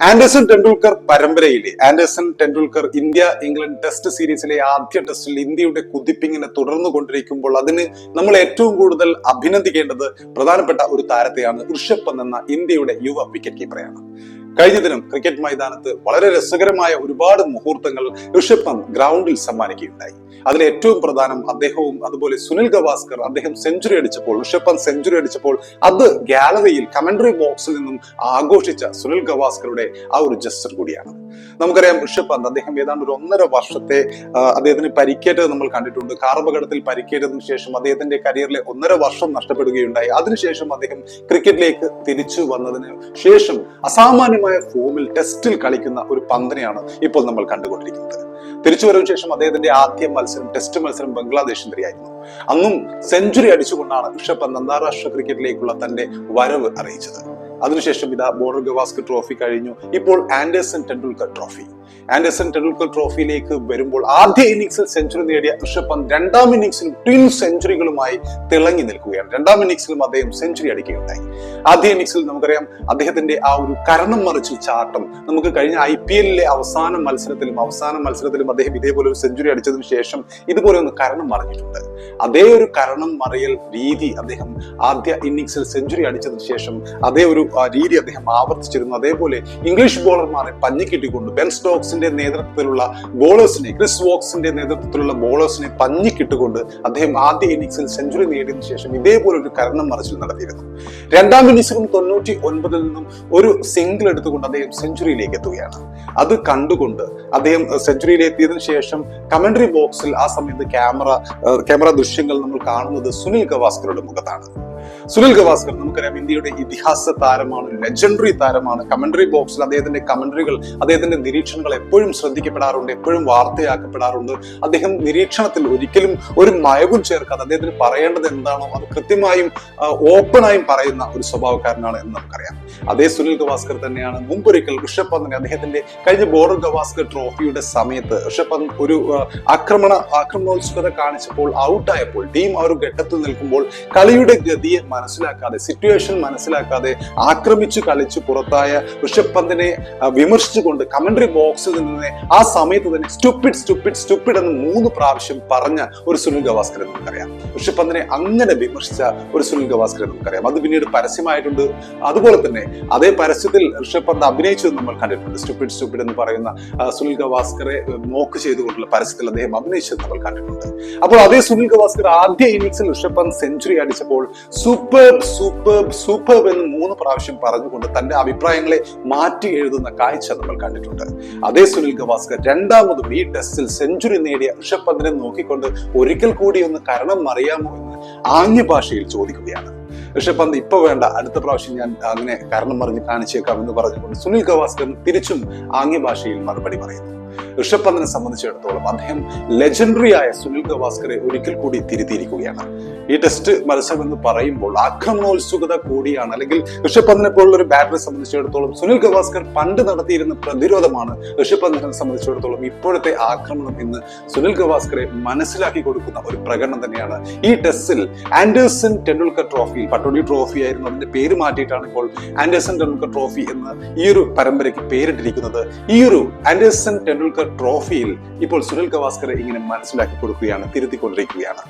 Anderson Tendulkar പരമ്പരയിലെ Anderson Tendulkar India England test സീരീസിലെ ആദ്യ ടെസ്റ്റിൽ ഇന്ത്യയുടെ കുതിപ്പിങ്ങിനെ തുടർന്നു കൊണ്ടിരിക്കുമ്പോൾ അതിന് നമ്മൾ ഏറ്റവും കൂടുതൽ അഭിനന്ദിക്കേണ്ടത് പ്രധാനപ്പെട്ട ഒരു താരത്തെയാണ് ഋഷഭ് എന്ന ഇന്ത്യയുടെ യുവ വിക്കറ്റ് കീപ്പറെയാണ് കഴിഞ്ഞ ദിനം ക്രിക്കറ്റ് മൈതാനത്ത് വളരെ രസകരമായ ഒരുപാട് മുഹൂർത്തങ്ങൾ ഋഷഭ് പന്ത് ഗ്രൗണ്ടിൽ സമ്മാനിക്കുകയുണ്ടായി. അതിൽ ഏറ്റവും പ്രധാനം അദ്ദേഹവും അതുപോലെ സുനിൽ ഗവാസ്കർ അദ്ദേഹം സെഞ്ചുറി അടിച്ചപ്പോൾ ഋഷഭ് പന്ത് സെഞ്ചുറി അടിച്ചപ്പോൾ അത് ഗാലറിയിൽ കമന്ററി ബോക്സിൽ നിന്നും ആഘോഷിച്ച സുനിൽ ഗവാസ്കറുടെ ആ ഒരു ജസ്റ്റർ കൂടിയാണ്. നമുക്കറിയാം ഋഷഭ് പന്ത് അദ്ദേഹം ഏതാണ്ട് ഒരു ഒന്നര വർഷത്തെ അദ്ദേഹത്തിന് പരിക്കേറ്റത് നമ്മൾ കണ്ടിട്ടുണ്ട്. കാർ പരിക്കേറ്റതിനു ശേഷം അദ്ദേഹത്തിന്റെ കരിയറിലെ ഒന്നര വർഷം നഷ്ടപ്പെടുകയുണ്ടായി. അതിനുശേഷം അദ്ദേഹം ക്രിക്കറ്റിലേക്ക് തിരിച്ചു വന്നതിന് ശേഷം അസാമാന്യമായ ഫോമിൽ ടെസ്റ്റിൽ കളിക്കുന്ന ഒരു പന്തിനെയാണ് ഇപ്പോൾ നമ്മൾ കണ്ടുകൊണ്ടിരിക്കുന്നത്. തിരിച്ചു തിരിച്ചുവരവിന് ശേഷം അദ്ദേഹത്തിന്റെ ആദ്യ മത്സരം ടെസ്റ്റ് മത്സരം ബംഗ്ലാദേശിനെതിരെയായിരുന്നു അന്നും സെഞ്ചുറി അടിച്ചുകൊണ്ടാണ് ഋഷഭ് പന്ത് അന്താരാഷ്ട്ര ക്രിക്കറ്റിലേക്കുള്ള തന്റെ വരവ് അറിയിച്ചത്. അതിനുശേഷം ഇതാ ബോർഡർ ഗവാസ്കർ ട്രോഫി കഴിഞ്ഞു. ഇപ്പോൾ Anderson Tendulkar trophy. Anderson Tendulkar ട്രോഫിയിലേക്ക് വരുമ്പോൾ ആദ്യ ഇന്നിംഗ്സിൽ സെഞ്ചുറി നേടിയ ഋഷഭ് പന്ത് രണ്ടാം ഇന്നിംഗ്സിൽ ട്വിൻ സെഞ്ചുറികളുമായി തിളങ്ങി നിൽക്കുകയാണ്. രണ്ടാം ഇന്നിംഗ്സിലും അദ്ദേഹം സെഞ്ചുറി അടിക്കുകയുണ്ടായി. ആദ്യ ഇന്നിംഗ്സിൽ നമുക്കറിയാം അദ്ദേഹത്തിന്റെ ആ ഒരു കരണം മറിച്ച് ചാട്ടം. നമുക്ക് കഴിഞ്ഞ ഐ പി എല്ലിലെ അവസാന മത്സരത്തിലും അവസാന മത്സരത്തിലും അദ്ദേഹം ഇതേപോലെ ഒരു സെഞ്ചുറി അടിച്ചതിന് ശേഷം ഇതുപോലെ ഒന്ന് കരണം മറിഞ്ഞിട്ടുണ്ട്. അതേ ഒരു കരണം മറിയൽ രീതി അദ്ദേഹം ആദ്യ ഇന്നിംഗ്സിൽ സെഞ്ചുറി അടിച്ചതിന് ശേഷം അതേ ഒരു രീതി അദ്ദേഹം ആവർത്തിച്ചിരുന്നു. അതേപോലെ ഇംഗ്ലീഷ് ബോളർമാരെ പഞ്ഞിക്കിട്ടിക്കൊണ്ട് ബെൻ സ്റ്റോക്സിന്റെ നേതൃത്വത്തിലുള്ള ബോളേഴ്സിനെ ക്രിസ് വോക്സിന്റെ നേതൃത്വത്തിലുള്ള ബോളേഴ്സിനെ പഞ്ഞിക്കിട്ടുകൊണ്ട് അദ്ദേഹം ആദ്യ ഇന്നിംഗ്സിൽ സെഞ്ചുറി നേടിയതിനു ശേഷം ഇതേപോലെ ഒരു കരണം മറിച്ചിൽ നടത്തിയിരുന്നു. രണ്ടാം ഇന്നിംഗ്സിലും തൊണ്ണൂറ്റി ഒൻപതിൽ നിന്നും ഒരു സിംഗിൾ എടുത്തുകൊണ്ട് അദ്ദേഹം സെഞ്ചുറിയിലേക്ക് എത്തുകയാണ്. അത് കണ്ടുകൊണ്ട് അദ്ദേഹം സെഞ്ചുറിയിൽ എത്തിയതിനു ശേഷം കമന്ററി ബോക്സിൽ ആ സമയത്ത് ക്യാമറ ക്യാമറ ദൃശ്യങ്ങൾ നമ്മൾ കാണുന്നത് സുനിൽ ഗവാസ്കറുടെ മുഖത്താണ്. സുനിൽ ഗവാസ്കർ നമുക്കറിയാം ഇന്ത്യയുടെ ഇതിഹാസ താരമാണ് ലെജൻഡറി താരമാണ്. കമന്ററി ബോക്സിൽ അദ്ദേഹത്തിന്റെ കമന്ററികൾ അദ്ദേഹത്തിന്റെ നിരീക്ഷണങ്ങൾ എപ്പോഴും ശ്രദ്ധിക്കപ്പെടാറുണ്ട് എപ്പോഴും വാർത്തയാക്കപ്പെടാറുണ്ട്. അദ്ദേഹം നിരീക്ഷണത്തിൽ ഒരിക്കലും ഒരു മയവും ചേർക്കാതെ അദ്ദേഹത്തിന് പറയേണ്ടത് എന്താണോ അത് കൃത്യമായും ഓപ്പണായും പറയുന്ന ഒരു സ്വഭാവക്കാരനാണ് എന്ന് നമുക്കറിയാം. അതേ സുനിൽ ഗവാസ്കർ തന്നെയാണ് മുമ്പൊരിക്കൽ ഋഷഭ് പന്ത് അദ്ദേഹത്തിന്റെ കഴിഞ്ഞ ബോർഡർ ഗവാസ്കർ ട്രോഫിയുടെ സമയത്ത് ഋഷഭ് പന്ത് ഒരു ആക്രമണ ആക്രമണോത്സുകത കാണിച്ചപ്പോൾ ഔട്ടായപ്പോൾ ടീം ആ ഒരു ഘട്ടത്തിൽ നിൽക്കുമ്പോൾ കളിയുടെ ഗതിയെ മനസ്സിലാക്കാതെ സിറ്റുവേഷൻ മനസ്സിലാക്കാതെ ആക്രമിച്ചു കളിച്ചു പുറത്തായ ഋഷഭ് പന്തിനെ വിമർശിച്ചുകൊണ്ട് കമന്ററി ബോക്സിൽ നിന്ന് ആ സമയത്ത് തന്നെ സ്റ്റുപ്പിഡ് സ്റ്റുപ്പിഡ് സ്റ്റുപ്പിഡ് എന്ന് മൂന്ന് പ്രാവശ്യം പറഞ്ഞ ഒരു സുനിൽ ഗവാസ്കർ നമുക്കറിയാം. ഋഷഭ് പന്തിനെ അങ്ങനെ വിമർശിച്ച ഒരു സുനിൽ ഗവാസ്കർ നമുക്കറിയാം. അത് പിന്നീട് പരസ്യമായിട്ടുണ്ട്. അതുപോലെ തന്നെ അതേ പരസ്യത്തിൽ ഋഷഭ് പന്ത് അഭിനയിച്ചത് നമ്മൾ കണ്ടിട്ടുണ്ട്. സ്റ്റുപ്പിഡ് സ്റ്റുപ്പിഡ് എന്ന് പറയുന്ന സുനിൽ ഗവാസ്കറെ മോക്ക് ചെയ്തുകൊണ്ടുള്ള പരസ്യത്തിൽ അദ്ദേഹം അഭിനയിച്ചത് നമ്മൾ കണ്ടിട്ടുണ്ട്. അപ്പോൾ അതേ സുനിൽ ഗവാസ്കർ ആദ്യ ഇന്നിംഗ്സിൽ ഋഷഭ് പന്ത് സെഞ്ചുറി അടിച്ചപ്പോൾ സൂപ്പർ സൂപ്പർ സൂപ്പർ എന്ന് മൂന്ന് പ്രാവശ്യം പറഞ്ഞുകൊണ്ട് തന്റെ അഭിപ്രായങ്ങളെ മാറ്റി എഴുതുന്ന കാഴ്ച നമ്മൾ കണ്ടിട്ടുണ്ട്. അതേ സുനിൽ ഗവാസ്കർ രണ്ടാമതും ഈ ടെസ്റ്റിൽ സെഞ്ചുറി നേടിയ ഋഷഭ് പന്തിനെ നോക്കിക്കൊണ്ട് ഒരിക്കൽ കൂടി ഒന്ന് കരണം അറിയാമോ എന്ന് ആംഗ്യ ഭാഷയിൽ ചോദിക്കുകയാണ്. ഋഷഭ് പന്ത് ഇപ്പൊ വേണ്ട അടുത്ത പ്രാവശ്യം ഞാൻ അങ്ങനെ കാരണം പറഞ്ഞ് കാണിച്ചേക്കാം എന്ന് പറഞ്ഞുകൊണ്ട് സുനിൽ ഗവാസ്കർ തിരിച്ചും ആംഗ്യ ഭാഷയിൽ മറുപടി പറയുന്നു. ഋഷഭ് പന്തിനെ സംബന്ധിച്ചിടത്തോളം അദ്ദേഹം ലെജൻഡറി ആയ സുനിൽ ഗവാസ്കറെ ഒരിക്കൽ കൂടി തിരുത്തിയിരിക്കുകയാണ്. ഈ ടെസ്റ്റ് മത്സരം എന്ന് പറയുമ്പോൾ ആക്രമണോത്സുകത കൂടിയാണ്. അല്ലെങ്കിൽ ഋഷഭ് പന്തിനെ പോലുള്ള ഒരു ബാറ്ററെ സംബന്ധിച്ചിടത്തോളം സുനിൽ ഗവാസ്കർ പണ്ട് നടത്തിയിരുന്ന പ്രതിരോധമാണ് ഋഷഭ് പന്തിനെ സംബന്ധിച്ചിടത്തോളം ഇപ്പോഴത്തെ ആക്രമണം എന്ന് സുനിൽ ഗവാസ്കറെ മനസ്സിലാക്കി കൊടുക്കുന്ന ഒരു പ്രകടനം തന്നെയാണ് ഈ ടെസ്റ്റിൽ Anderson Tendulkar trophy Pataudi trophy ആയിരുന്നു അതിന്റെ പേര് മാറ്റിയിട്ടാണ് ഇപ്പോൾ ആൻഡേഴ്സൺ ടെണ്ടുൽക്കർ ട്രോഫി എന്ന് ഈ ഒരു പരമ്പരയ്ക്ക് പേരിട്ടിരിക്കുന്നത്. ഈ ഒരു ആൻഡേഴ്സൺ ടെണ്ടുൽക്കർ ട്രോഫിയിൽ ഇപ്പോൾ സുനിൽ ഗവാസ്കർ ഇങ്ങനെ മനസ്സിലാക്കി കൊടുക്കുകയാണ് തിരുത്തിക്കൊണ്ടിരിക്കുകയാണ്.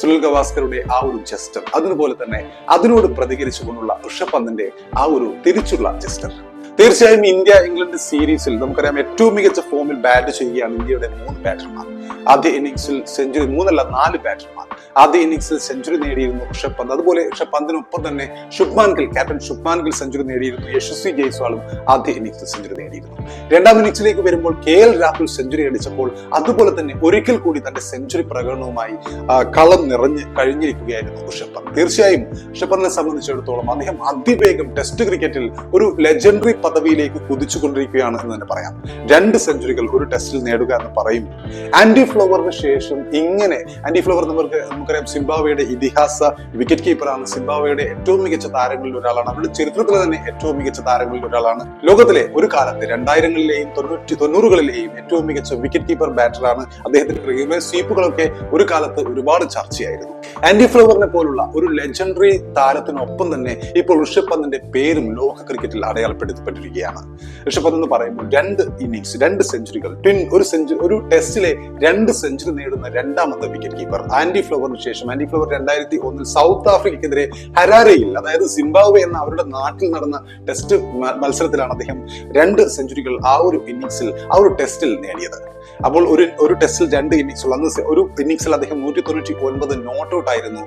സുനിൽ ഗവാസ്കറുടെ ആ ഒരു ജസ്റ്റർ അതുപോലെ തന്നെ അതിനോട് പ്രതികരിച്ചുകൊണ്ടുള്ള ഋഷഭ് പന്തിന്റെ ആ ഒരു തിരിച്ചുള്ള ജസ്റ്റർ. തീർച്ചയായും ഇന്ത്യ ഇംഗ്ലണ്ട് സീരീസിൽ നമുക്കറിയാം ഏറ്റവും മികച്ച ഫോമിൽ ബാറ്റ് ചെയ്യുകയാണ് ഇന്ത്യയുടെ മൂന്ന് ബാറ്റർമാർ ആദ്യ ഇന്നിങ്സിൽ സെഞ്ചുറി മൂന്നല്ല നാല് ബാറ്റർമാർ ആദ്യ ഇന്നിങ്സിൽ സെഞ്ചുറി നേടിയിരുന്നു ഋഷഭ് പന്ത് അതുപോലെ ഋഷഭ് പന്തിനൊപ്പം തന്നെ ശുഭ്മാൻ ഗിൽ ക്യാപ്റ്റൻ ശുഭ്മാൻ ഗിൽ സെഞ്ചുറി നേടിയിരുന്നു. യശസ്വി ജയ്സ്വാളും ആദ്യ ഇന്നിങ്സിൽ സെഞ്ചുറി നേടിയിരുന്നു. രണ്ടാം ഇന്നിങ്സിലേക്ക് വരുമ്പോൾ കെ എൽ രാഹുൽ സെഞ്ചുറി അടിച്ചപ്പോൾ അതുപോലെ തന്നെ ഒരിക്കൽ കൂടി തന്റെ സെഞ്ചുറി പ്രകടനവുമായി കളം നിറഞ്ഞ് കഴിഞ്ഞിരിക്കുകയായിരുന്നു ഋഷഭ് പന്ത് തീർച്ചയായും ഋഷഭ് പന്തിനെ സംബന്ധിച്ചിടത്തോളം അദ്ദേഹം അതിവേഗം ടെസ്റ്റ് ക്രിക്കറ്റിൽ ഒരു ലെജൻഡറി പദവിയിലേക്ക് കുതിച്ചുകൊണ്ടിരിക്കുകയാണ് എന്ന് തന്നെ പറയാം. രണ്ട് സെഞ്ചുറികൾ ഒരു ടെസ്റ്റിൽ നേടുക എന്ന് പറയും ആന്റി ഫ്ലവറിന് ശേഷം ഇങ്ങനെ ആന്റി ഫ്ലവർ നമുക്ക് നമുക്കറിയാം സിംബാവയുടെ ഇതിഹാസ വിക്കറ്റ് കീപ്പറാണ് സിംബാവയുടെ ഏറ്റവും മികച്ച താരങ്ങളിൽ ഒരാളാണ്. അവരുടെ ചരിത്രത്തിലെ തന്നെ ഏറ്റവും മികച്ച താരങ്ങളിൽ ഒരാളാണ്. ലോകത്തിലെ ഒരു കാലത്ത് രണ്ടായിരങ്ങളിലെയും തൊണ്ണൂറ്റി തൊണ്ണൂറുകളിലെയും ഏറ്റവും മികച്ച വിക്കറ്റ് കീപ്പർ ബാറ്ററാണ് അദ്ദേഹത്തിന്റെ ക്രിക്കറ്റ് സ്വീപ്പുകളൊക്കെ ഒരു കാലത്ത് ഒരുപാട് ചർച്ചയായിരുന്നു. ആന്റി ഫ്ലവറിനെ പോലുള്ള ഒരു ലെജൻഡറി താരത്തിനൊപ്പം തന്നെ ഇപ്പോൾ ഋഷഭ് പന്തിന്റെ പേരും ലോക ക്രിക്കറ്റിൽ അടയാളപ്പെടുത്തപ്പെട്ടിരിക്കുകയാണ്. ഋഷഭ് പന്ത് എന്ന് പറയുമ്പോൾ രണ്ട് ഇന്നിങ്സ് രണ്ട് സെഞ്ചുറികൾ ട്വിൻ ഒരു സെഞ്ചുറി ഒരു ടെസ്റ്റിലെ രണ്ട് സെഞ്ചുറി നേടുന്ന രണ്ടാമത്തെ വിക്കറ്റ് കീപ്പർ ആന്റി ഫ്ലവറിന് ശേഷം. ആന്റി ഫ്ലവർ രണ്ടായിരത്തി ഒന്നിൽ സൗത്ത് ആഫ്രിക്കയ്ക്കെതിരെ ഹരാരയിൽ അതായത് സിംബാബ്വെ എന്ന അവരുടെ നാട്ടിൽ നടന്ന ടെസ്റ്റ് മത്സരത്തിലാണ് അദ്ദേഹം രണ്ട് സെഞ്ചുറികൾ ആ ഒരു ഇന്നിങ്സിൽ ആ ഒരു ടെസ്റ്റിൽ നേടിയത്. അപ്പോൾ ഒരു ഒരു ടെസ്റ്റിൽ രണ്ട് ഇന്നിങ്സ് ഉള്ള അന്ന് ഒരു ഇന്നിങ്സിൽ അദ്ദേഹം നൂറ്റി തൊണ്ണൂറ്റി ഒൻപത് നോട്ട് ഔട്ട് ആയിരുന്നു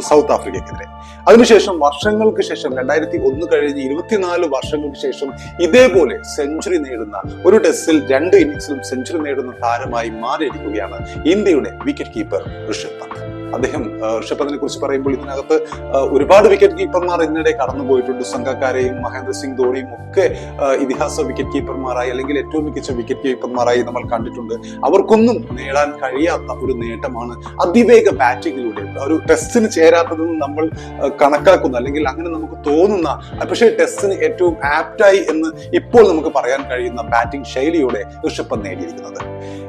സൗത്ത് ആഫ്രിക്കയ്ക്കെതിരെ അതിനുശേഷം വർഷങ്ങൾക്ക് ശേഷം രണ്ടായിരത്തി ഒന്ന് കഴിഞ്ഞ് ഇരുപത്തിനാല് വർഷങ്ങൾക്ക് ശേഷം ഇതേപോലെ സെഞ്ചുറി നേടുന്ന ഒരു ടെസ്റ്റിൽ രണ്ട് ഇന്നിങ്സിലും സെഞ്ചുറി നേടുന്ന താരമായി മാറിയിരിക്കുകയാണ് ഇന്ത്യയുടെ വിക്കറ്റ് കീപ്പർ ഋഷഭ് പന്ത്. അദ്ദേഹം ഋഷഭ് കുറിച്ച് പറയുമ്പോൾ ഇതിനകത്ത് ഒരുപാട് വിക്കറ്റ് കീപ്പർമാർ ഇതിനിടെ കടന്നു പോയിട്ടുണ്ട്. സംഘക്കാരെയും മഹേന്ദ്ര സിംഗ് ധോണിയും ഒക്കെ ഇതിഹാസ വിക്കറ്റ് കീപ്പർമാരായി അല്ലെങ്കിൽ ഏറ്റവും മികച്ച വിക്കറ്റ് കീപ്പർമാരായി നമ്മൾ കണ്ടിട്ടുണ്ട്. അവർക്കൊന്നും നേടാൻ കഴിയാത്ത ഒരു നേട്ടമാണ് അതിവേഗ ബാറ്റിങ്ങിലൂടെ ഒരു ടെസ്റ്റിന് ചേരാത്തതെന്ന് നമ്മൾ കണക്കാക്കുന്ന. അല്ലെങ്കിൽ അങ്ങനെ നമുക്ക് തോന്നുന്ന പക്ഷേ ടെസ്റ്റിന് ഏറ്റവും ആപ്റ്റായി എന്ന് ഇപ്പോൾ നമുക്ക് പറയാൻ കഴിയുന്ന ബാറ്റിംഗ് ശൈലിയോടെ ഋഷഭ് പന്ത് നേടിയിരിക്കുന്നത്.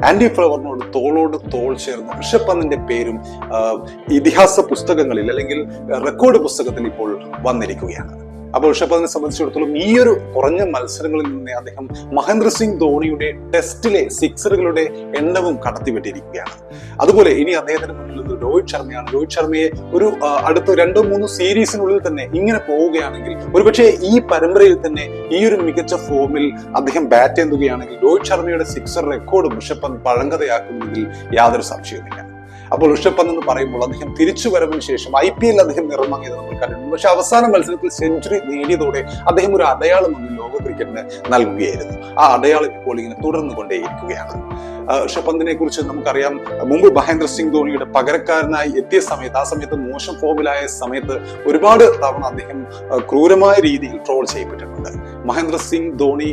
ആന്റി ഫ്ലവറിനോട് തോളോട് തോൾ ചേർന്ന് ഋഷഭ് പന്തിന്റെ പേരും ഇതിഹാസ പുസ്തകങ്ങളിൽ അല്ലെങ്കിൽ റെക്കോർഡ് പുസ്തകത്തിൽ ഇപ്പോൾ വന്നിരിക്കുകയാണ്. അപ്പോൾ ഋഷഭ് സംബന്ധിച്ചിടത്തോളം ഈ ഒരു കുറഞ്ഞ മത്സരങ്ങളിൽ നിന്ന് അദ്ദേഹം മഹേന്ദ്ര സിംഗ് ധോണിയുടെ ടെസ്റ്റിലെ സിക്സറുകളുടെ എണ്ണവും കടത്തിവിട്ടിരിക്കുകയാണ്. അതുപോലെ ഇനി അദ്ദേഹത്തിന് മുന്നിലുള്ളത് രോഹിത് ശർമ്മയാണ്. രോഹിത് ശർമ്മയെ ഒരു അടുത്ത രണ്ടോ മൂന്നോ സീരീസിനുള്ളിൽ തന്നെ ഇങ്ങനെ പോവുകയാണെങ്കിൽ ഒരുപക്ഷെ ഈ പരമ്പരയിൽ തന്നെ ഈ ഒരു മികച്ച ഫോമിൽ അദ്ദേഹം ബാറ്റ് ചെയ്യുകയാണെങ്കിൽ രോഹിത് ശർമ്മയുടെ സിക്സർ റെക്കോർഡും ഋഷഭ് പന്ത് പഴങ്കഥയാക്കുന്നതിൽ യാതൊരു സംശയവുമില്ല. അപ്പോൾ ഋഷഭ് എന്ന് പറയുമ്പോൾ അദ്ദേഹം തിരിച്ചു വരവിന് ശേഷം ഐ പി എൽ അദ്ദേഹം നിറമങ്ങിയത് നമ്മൾ കണ്ടിട്ടുണ്ട്. പക്ഷെ അവസാന മത്സരത്തിൽ സെഞ്ചുറി നേടിയതോടെ അദ്ദേഹം ഒരു അടയാളം ഒന്ന് ലോക ക്രിക്കറ്റിന് നൽകുകയായിരുന്നു. ആ അടയാളം ഇപ്പോൾ ഇങ്ങനെ തുടർന്നു കൊണ്ടേയിരിക്കുകയാണ് ഋഷഭ് പന്തിനെ കുറിച്ച് നമുക്കറിയാം. മുമ്പ് മഹേന്ദ്ര സിംഗ് ധോണിയുടെ പകരക്കാരനായി എത്തിയ സമയത്ത് ആ സമയത്ത് മോശം ഫോമിലായ സമയത്ത് ഒരുപാട് തവണ അദ്ദേഹം ക്രൂരമായ രീതിയിൽ ട്രോൾ ചെയ്യപ്പെട്ടിട്ടുണ്ട്. മഹേന്ദ്ര സിംഗ് ധോണി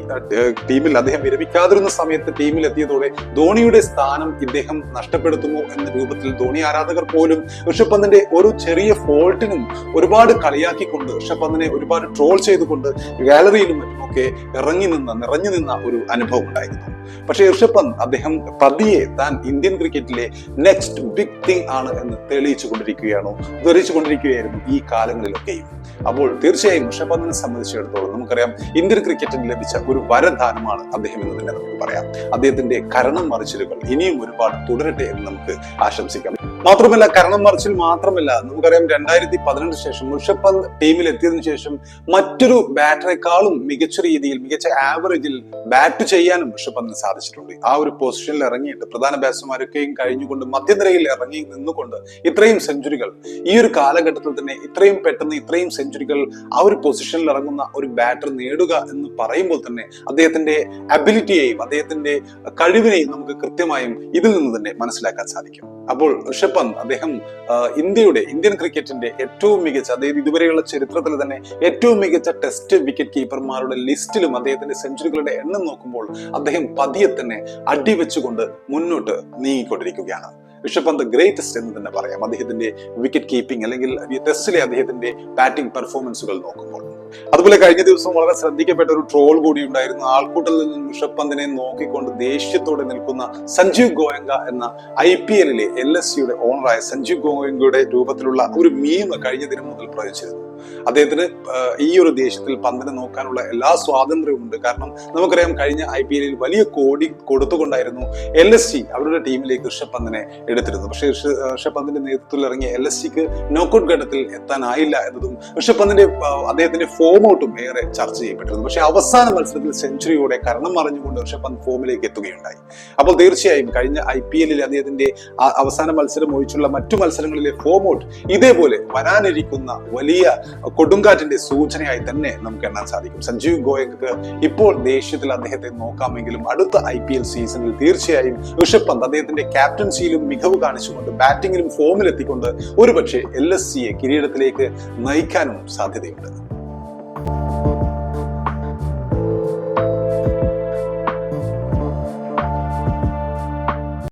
ടീമിൽ അദ്ദേഹം വിരമിക്കാതിരുന്ന സമയത്ത് ടീമിൽ എത്തിയതോടെ ധോണിയുടെ സ്ഥാനം ഇദ്ദേഹം നഷ്ടപ്പെടുത്തുമോ എന്ന രൂപത്തിൽ ധോണി ആരാധകർ പോലും ഋഷഭ് പന്തിന്റെ ഒരു ചെറിയ ഫോൾട്ടിനും ഒരുപാട് കളിയാക്കിക്കൊണ്ട് ഋഷഭ് പന്തിനെ ഒരുപാട് ട്രോൾ ചെയ്തുകൊണ്ട് ഗാലറിയിലും മറ്റുമൊക്കെ ഇറങ്ങി നിന്ന നിറഞ്ഞു നിന്ന ഒരു അനുഭവം ഉണ്ടായിരുന്നു. പക്ഷേ ഋഷഭ് പന്ത് അദ്ദേഹം പതിയെ താൻ ഇന്ത്യൻ ക്രിക്കറ്റിലെ നെക്സ്റ്റ് ബിഗ് തിങ് ആണ് എന്ന് തെളിയിച്ചു കൊണ്ടിരിക്കുകയാണോ തെളിയിച്ചു കൊണ്ടിരിക്കുകയായിരുന്നു ഈ കാലങ്ങളിലൊക്കെയും. അപ്പോൾ തീർച്ചയായും ഋഷഭ് പന്തിനെ സംബന്ധിച്ചിടത്തോളം നമുക്കറിയാം ഇന്ത്യൻ ക്രിക്കറ്റിന് ലഭിച്ച ഒരു വരദാനമാണ് അദ്ദേഹം എന്ന് തന്നെ നമുക്ക് പറയാം. അദ്ദേഹത്തിന്റെ കരണം മറിച്ചിലുകൾ ഇനിയും ഒരുപാട് തുടരട്ടെ എന്ന് നമുക്ക് ആശംസിക്കാം. മാത്രമല്ല കരണം മറിച്ചിൽ മാത്രമല്ല നമുക്കറിയാം രണ്ടായിരത്തി പതിനെട്ട് ശേഷം ഋഷഭ് പന്ത് ടീമിൽ എത്തിയതിനു ശേഷം മറ്റൊരു ബാറ്ററെക്കാളും മികച്ച രീതിയിൽ മികച്ച ആവറേജിൽ ബാറ്റ് ചെയ്യാനും ഋഷഭ് പന്തിന് സാധിച്ചിട്ടുണ്ട്. ആ ഒരു പൊസിഷനിൽ ഇറങ്ങിയിട്ട് പ്രധാന ബാറ്റ്സ്മാരൊക്കെയും കഴിഞ്ഞുകൊണ്ട് മധ്യനിരയിൽ ഇറങ്ങി നിന്നുകൊണ്ട് ഇത്രയും സെഞ്ചുറികൾ ഈ ഒരു കാലഘട്ടത്തിൽ തന്നെ ഇത്രയും പെട്ടെന്ന് ഇത്രയും സെഞ്ചുറികൾ ആ ഒരു പൊസിഷനിൽ ഇറങ്ങുന്ന ഒരു ബാറ്റർ നേടുക എന്ന് പറയുമ്പോൾ തന്നെ അദ്ദേഹത്തിന്റെ അബിലിറ്റിയെയും അദ്ദേഹത്തിന്റെ കഴിവിനെയും നമുക്ക് കൃത്യമായും ഇതിൽ നിന്ന് തന്നെ മനസ്സിലാക്കാൻ സാധിക്കും. അപ്പോൾ ഋഷഭ് പന്ത് അദ്ദേഹം ഇന്ത്യയുടെ ഇന്ത്യൻ ക്രിക്കറ്റിന്റെ ഏറ്റവും മികച്ച അതായത് ഇതുവരെയുള്ള ചരിത്രത്തിൽ തന്നെ ഏറ്റവും മികച്ച ടെസ്റ്റ് വിക്കറ്റ് കീപ്പർമാരുടെ ലിസ്റ്റിലും അദ്ദേഹത്തിന്റെ സെഞ്ചുറികളുടെ എണ്ണം നോക്കുമ്പോൾ അദ്ദേഹം പതിയെ തന്നെ അടിവെച്ചുകൊണ്ട് മുന്നോട്ട് നീങ്ങിക്കൊണ്ടിരിക്കുകയാണ്. ഋഷഭ് പന്ത് ഗ്രേറ്റസ്റ്റ് എന്ന് തന്നെ പറയാം. അദ്ദേഹത്തിന്റെ വിക്കറ്റ് കീപ്പിംഗ് അല്ലെങ്കിൽ ടെസ്റ്റിലെ അദ്ദേഹത്തിന്റെ ബാറ്റിംഗ് പെർഫോമൻസുകൾ നോക്കുമ്പോൾ. അതുപോലെ കഴിഞ്ഞ ദിവസം വളരെ ശ്രദ്ധിക്കപ്പെട്ട ഒരു ട്രോൾ കൂടി ഉണ്ടായിരുന്നു. ആൾക്കൂട്ടത്തിൽ നിന്നും ഋഷഭ് നോക്കിക്കൊണ്ട് ദേഷ്യത്തോടെ നിൽക്കുന്ന സഞ്ജീവ് ഗോയങ്ക എന്ന ഐ പി എല്ലിലെ എൽ എസ് സിയുടെ ഓണറായ സഞ്ജീവ് ഗോയങ്കയുടെ രൂപത്തിലുള്ള ഒരു മീം കഴിഞ്ഞ ദിനം മുതൽ പ്രയോഗിച്ചിരുന്നു അദ്ദേഹത്തിന് ഈ ഒരു ദേശത്തിൽ പന്തിനെ നോക്കാനുള്ള എല്ലാ സ്വാതന്ത്ര്യവും ഉണ്ട്. കാരണം നമുക്കറിയാം കഴിഞ്ഞ ഐ പി എല്ലിൽ വലിയ കോടി കൊടുത്തുകൊണ്ടായിരുന്നു എൽ എസ് സി അവരുടെ ടീമിലേക്ക് ഋഷഭ് പന്തിനെ എടുത്തിരുന്നത്. പക്ഷേ ഋഷ- ഋഷഭ് പന്തിന്റെ നേതൃത്വത്തിൽ ഇറങ്ങിയ എൽ എസ് സിക്ക് നോക്കൌട്ട് ഘട്ടത്തിൽ എത്താനായില്ല എന്നതും ഋഷഭ് പന്തിന്റെ അദ്ദേഹത്തിന്റെ ഫോം ഔട്ടും ഏറെ ചർച്ച ചെയ്യപ്പെട്ടിരുന്നു. പക്ഷേ അവസാന മത്സരത്തിൽ സെഞ്ചുറിയോടെ കരണം മറിഞ്ഞുകൊണ്ട് ഋഷഭ് പന്ത് ഫോമിലേക്ക് എത്തുകയുണ്ടായി. അപ്പോൾ തീർച്ചയായും കഴിഞ്ഞ ഐ പി എല്ലിൽ അദ്ദേഹത്തിന്റെ അവസാന മത്സരം ഒഴിച്ചുള്ള മറ്റു മത്സരങ്ങളിലെ ഫോം ഔട്ട് ഇതേപോലെ വരാനിരിക്കുന്ന വലിയ കൊടുങ്കാറ്റിന്റെ സൂചനയായി തന്നെ നമുക്ക് എണ്ണാൻ സാധിക്കും. സഞ്ജീവ് ഗോയക്ക് ഇപ്പോൾ ദേഷ്യത്തിൽ അദ്ദേഹത്തെ നോക്കാമെങ്കിലും അടുത്ത ഐ പി എൽ സീസണിൽ തീർച്ചയായും ഋഷഭ് പന്ത് അദ്ദേഹത്തിന്റെ ക്യാപ്റ്റൻസിയിലും മികവ് കാണിച്ചുകൊണ്ട് ബാറ്റിംഗിലും ഫോമിലെത്തിക്കൊണ്ട് ഒരുപക്ഷെ എൽ എസ് സിയെ കിരീടത്തിലേക്ക് നയിക്കാനും സാധ്യതയുണ്ട്.